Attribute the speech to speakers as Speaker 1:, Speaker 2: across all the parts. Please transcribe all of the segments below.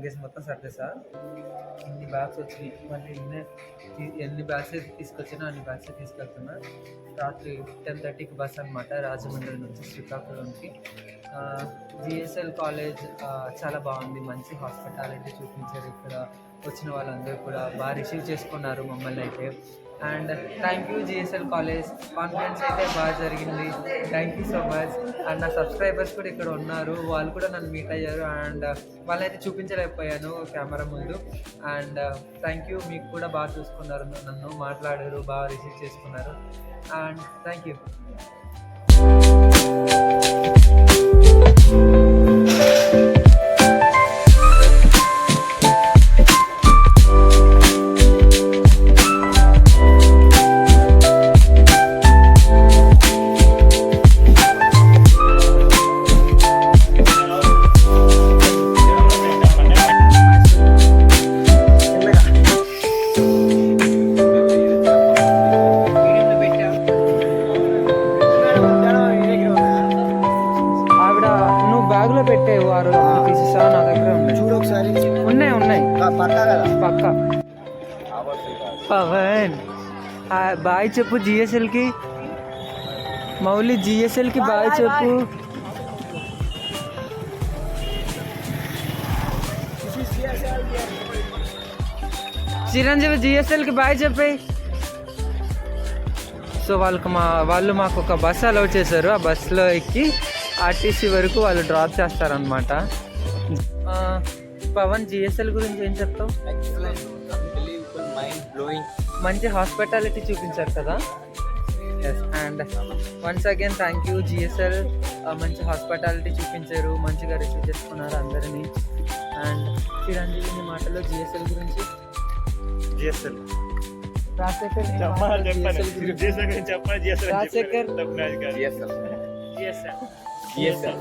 Speaker 1: Luggage మొత్తం సర్దేసా ఇన్ని bags వచ్చినాయి మళ్ళీ ఇన్నే ఎన్ని బ్యాగ్స్ తీసుకొచ్చినా అన్ని బ్యాగ్స్ తీసుకెళ్తున్నా. రాత్రి టెన్ థర్టీకి బస్ అనమాట రాజమండ్రి నుంచి శ్రీకాకుళంకి. జిఎస్ఎల్ కాలేజ్ చాలా బాగుంది. మంచి హాస్పిటాలిటీ చూపించారు ఇక్కడ. వచ్చిన వాళ్ళందరూ కూడా బాగా రిసీవ్ చేసుకున్నారు మమ్మల్ని అయితే. And thank you GSL college. Conference అయితే బాగా జరిగింది. Thank you so much. And నా సబ్స్క్రైబర్స్ కూడా ఇక్కడ ఉన్నారు. వాళ్ళు కూడా నన్ను మీట్ అయ్యారు. అండ్ వాళ్ళైతే చూపించలేకపోయాను కెమెరా ముందు. And thank you. మీకు కూడా బాగా చూసుకున్నారు. నన్ను మాట్లాడారు బాగా రిసీవ్ చేసుకున్నారు. And thank you. నువ్వు బ్యాగ్లో పెట్టేవు ఆ రోజు తీసేసా నా దగ్గర ఉన్నాయి.
Speaker 2: చూడు ఒకసారి.
Speaker 1: ఉన్నాయి ఉన్నాయి.
Speaker 2: పక్కా కదా?
Speaker 1: పక్క. పవన్. బాయ్ చెప్పు జిఎస్ఎల్కి. మౌలి జిఎస్ఎల్కి బాయ్ చెప్పు. చిరంజీవి జిఎస్ఎల్కి బాయ్ చెప్పి. సో వాళ్ళకి మా వాళ్ళు మాకు ఒక బస్ అలౌ చేశారు. ఆ బస్సులో ఎక్కి ఆర్టీసీ వరకు వాళ్ళు డ్రాప్ చేస్తారనమాట పవన్ జిఎస్ఎల్ గురించి ఏం చెప్తావు? మంచి హాస్పిటాలిటీ చూపించారు కదా? Yes and once again thank you GSL మంచి హాస్పిటాలిటీ చూపించారు మంచిగా రిసీవ్ చేసుకున్నారు అందరినీ. అండ్ చిరంజీవి మాటలో జిఎస్ఎల్ గురించి?
Speaker 3: GSL
Speaker 1: Rajasekhar.
Speaker 3: GSL GSL.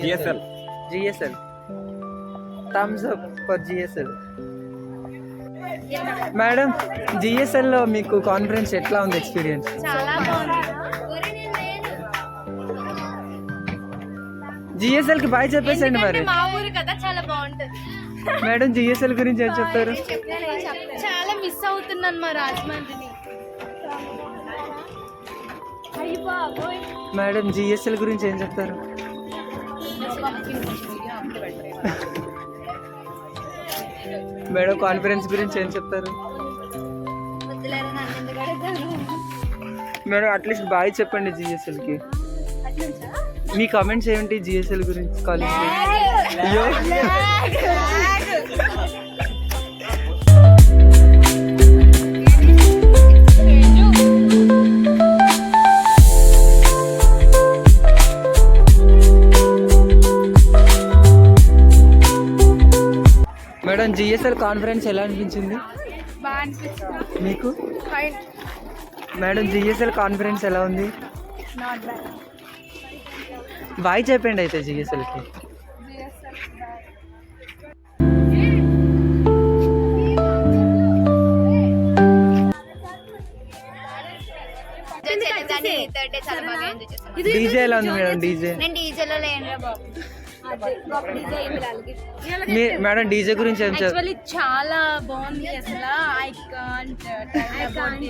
Speaker 3: GSL
Speaker 2: GSL
Speaker 1: GSL. GSL. Thumbs up for GSL madam జిఎస్ఎల్లో మీకు కాన్ఫరెన్స్ ఎట్లా ఉంది ఎక్స్పీరియన్స్
Speaker 4: చాలా బాగుంది.
Speaker 1: జిఎస్ఎల్కి బాయ్ చెప్పేసండి మరి.
Speaker 4: మా ఊరు కదా చాలా బాగుంటది.
Speaker 1: మేడం జిఎస్ఎల్ గురించి ఏం చెప్తారు?
Speaker 4: చాలా మిస్ అవుతున్నాను మా రాజమండ్రిని.
Speaker 1: మేడం జిఎస్ఎల్ గురించి ఏం చెప్తారు? మేడం కాన్ఫరెన్స్ గురించి ఏం చెప్తారు? మేడం అట్లీస్ట్ బాయ్ చెప్పండి
Speaker 4: జిఎస్ఎల్కి.
Speaker 1: మీ కామెంట్స్ ఏంటి జిఎస్ఎల్ గురించి కాలేజ్ అయ్యో మేడం జిఎస్ఎల్ కాన్ఫరెన్స్ ఎలా అనిపించింది మీకు మేడం జిఎస్ఎల్ కాన్ఫరెన్స్ ఎలా ఉంది బాయ్ చెప్పండి అయితే జిఎస్ఎల్కి డీజే ఎలా ఉంది మేడం డీజే
Speaker 4: నేను డీజేలో లేనురా బాబు
Speaker 1: మీ మేడం డీజే గురించి ఏం
Speaker 4: యాక్చువల్లీ చాలా బాగుంది అసలు. ఐ కాంట్ ఐ కాంట్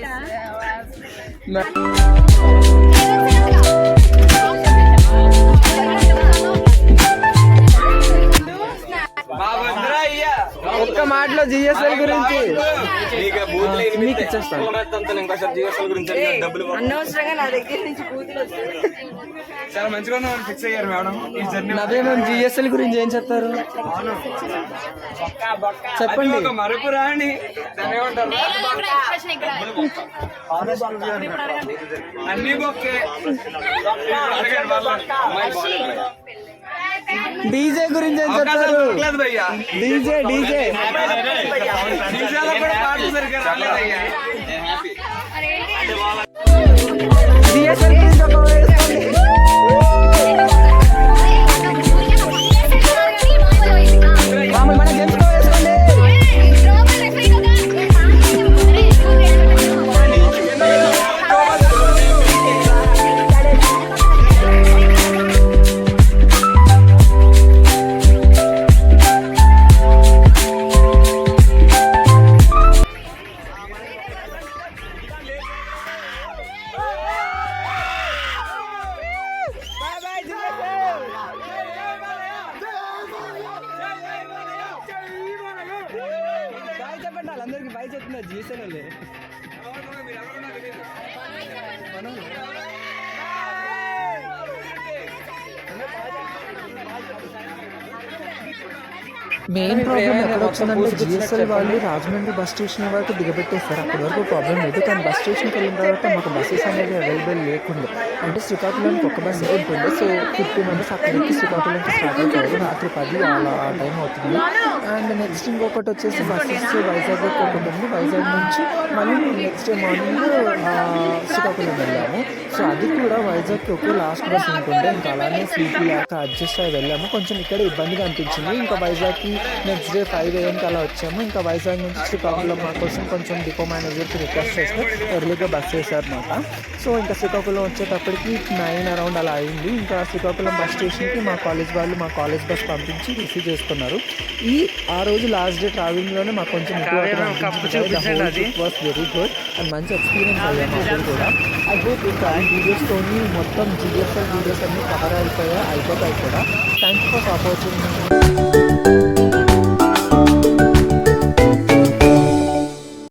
Speaker 1: ఒక్క మాటలో జిఎస్ఎల్ గురించి. మీకు ఇచ్చేస్తాను.
Speaker 2: అనవసరంగా నా దగ్గర నుంచి కూతురు
Speaker 3: చాలా మంచిగా ఉన్నామని ఫిక్స్ అయ్యారు మేడం. ఈ జర్నీ
Speaker 1: జిఎస్ఎల్ గురించి ఏం చెప్తారు? చెప్పండి.
Speaker 3: ఒక మరుపు రాని అన్ని బొక్కే.
Speaker 1: డీజే గురించి ఏం చెప్తారు? DJ DJ.
Speaker 3: డీజేలో కూడా పాటలు సరిగ్గా రాలేదయ్యా.
Speaker 1: చెప్పండి వాళ్ళందరికీ బై చెప్తున్నారు జీసన్ వాళ్ళే.
Speaker 5: మెయిన్ ప్రాబ్లం ఎక్కడ వచ్చిందంటే జిఎస్ఎల్ వాళ్ళు రాజమండ్రి బస్ స్టేషన్ వరకు దిగబెట్టేస్తారు అప్పటి వరకు ప్రాబ్లం లేదు. కానీ బస్ స్టేషన్కి వెళ్ళిన తర్వాత మాకు బస్సెస్ అనేది అవైలబుల్ లేకుండా. అంటే శ్రీకాకుళంకి ఒక బస్ ఉంటుంది సో ఫిఫ్టీ మెంబర్స్ అక్కడికి శ్రీకాకుళంకి స్టార్ట్ అవుతారు. రాత్రి పది అలా ఆ టైం అవుతుంది. అండ్ నెక్స్ట్ ఇంకొకటి వచ్చేసి బస్సెస్ వైజాగ్ ఒకటి ఉంటుంది వైజాగ్ నుంచి మళ్ళీ నెక్స్ట్ డే మార్నింగ్ శ్రీకాకుళం వెళ్ళాము. సో అది కూడా వైజాగ్కి ఒకే లాస్ట్ బస్ ఉంటుండే. ఇంకా అలానే సీట్ లేక అడ్జస్ట్ అయ్యి వెళ్ళాము. కొంచెం ఇక్కడ ఇబ్బందిగా అనిపించింది. ఇంకా వైజాగ్కి నెక్స్ట్ డే ఫైవ్ ఏఎంకి అలా వచ్చాము. ఇంకా వైజాగ్ నుంచి శ్రీకాకుళం మా కోసం కొంచెం డిపో మేనేజర్కి రిక్వెస్ట్ చేస్తే ఎర్లీగా బస్ చేశారనమాట సో ఇంకా శ్రీకాకుళం వచ్చేటప్పటికి నైన్ అరౌండ్ అలా అయింది. ఇంకా శ్రీకాకుళం బస్ స్టేషన్కి మా కాలేజ్ వాళ్ళు మా కాలేజ్ బస్ పంపించి రిసీవ్ చేసుకున్నారు. ఈ ఆ రోజు లాస్ట్ డే ట్రావెలింగ్లోనే మాకు కొంచెం వాస్ వెరీ గుడ్ అండ్ మంచి ఎక్స్పీరియన్స్ అప్పుడు కూడా హోప్ ఇంకా ఈ వీడియోస్తోని మొత్తం జిఎస్ఎల్ వీడియోస్ అన్ని కవర్ అయిపోయాయి. అయిపోతాయి కూడా. Thank you for opportunity